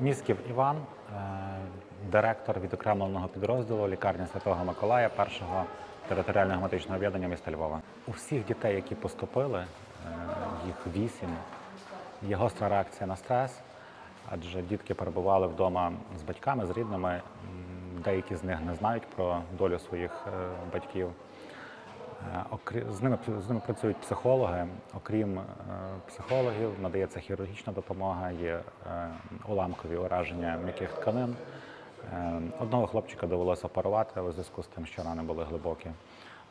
Місків Іван, е, директор відокремленого підрозділу лікарні Святого Миколая, першого територіального гематичного об'єднання міста Львова. У всіх дітей, які поступили, е, їх вісім, є гостра реакція на стрес, адже дітки перебували вдома з батьками, з рідними. Деякі з них не знають про долю своїх е, батьків. Е, З ними, з ними працюють психологи. Окрім е, психологів, надається хірургічна допомога, є е, уламкові ураження м'яких тканин. Одного хлопчика довелося оперувати у зв'язку з тим, що рани були глибокі.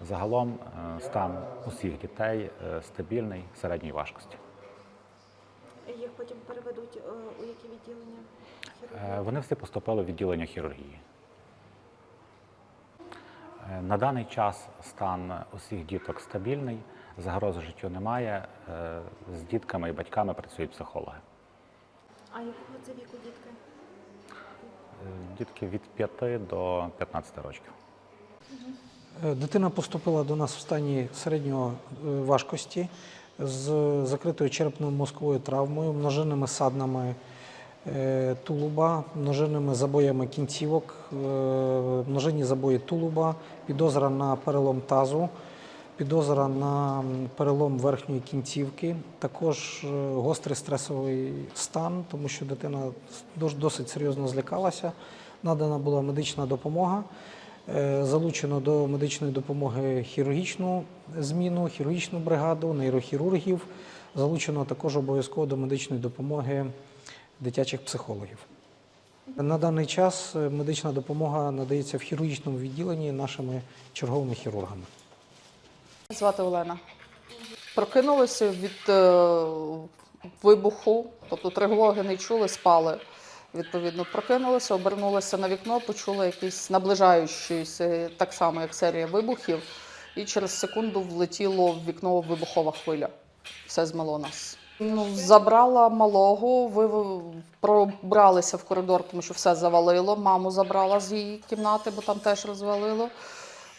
Загалом стан усіх дітей стабільний середньої важкості. Їх потім переведуть у які відділення? Вони всі поступили в відділення хірургії. На даний час стан усіх діток стабільний, загрози життю немає. Е, З дітками і батьками працюють психологи. А якого це віку дітки? Е, Дітки від 5 до 15 років. Е, Дитина поступила до нас в стані середньої важкості з закритою черепно-мозковою травмою, множинними саднами тулуба, множинними забоями кінцівок, е, множинні забої тулуба, підозра на перелом тазу, підозра на перелом верхньої кінцівки, також е, гострий стресовий стан, тому що дитина досить серйозно злякалася. Надана була медична допомога. Е, Залучено до медичної допомоги хірургічну зміну, хірургічну бригаду, нейрохірургів. Залучено також обов'язково до медичної допомоги дитячих психологів. На даний час е, медична допомога надається в хірургічному відділенні нашими черговими хірургами. Звати Олена. Прокинулися від е, вибуху, тобто тривоги не чули, спали. Відповідно, прокинулися, обернулися на вікно, почули якийсь наближаючийся, так само як серія вибухів, і через секунду влетіло в вікно вибухова хвиля. Все змило нас. Ну, забрала малого, ви пробралися в коридор, тому що все завалило. Маму забрала з її кімнати, бо там теж розвалило.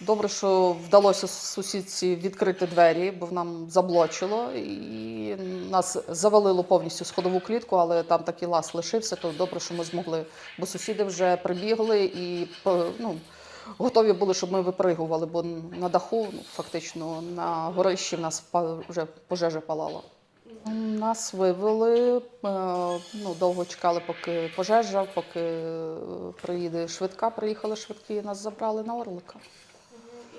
Добре, що вдалося сусідці відкрити двері, бо нам заблочило, і нас завалило повністю сходову клітку, але там такий лаз лишився, то добре, що ми змогли. Бо сусіди вже прибігли і ну, готові були, щоб ми випригували, бо на даху, ну, фактично, на горищі в нас вже пожежа палала. Нас вивели, е, ну, довго чекали, поки пожежа, поки е, приїде швидка. Приїхали швидкі, нас забрали на Орлика.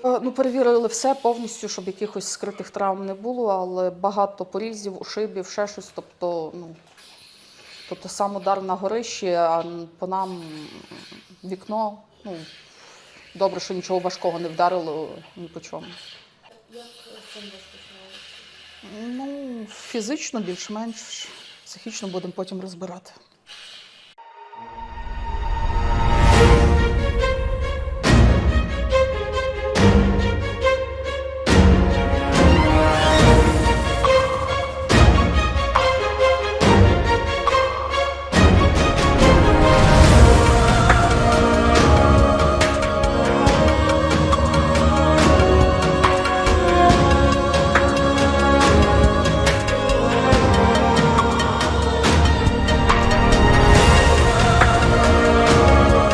Е, Ну, перевірили все повністю, щоб якихось скритих травм не було, але багато порізів, ушибів, ще щось. Тобто, ну, тобто сам удар на горищі, а по нам вікно. Ну, добре, що нічого важкого не вдарило ні по чому. Ну, фізично більш-менш, психічно будемо потім розбирати.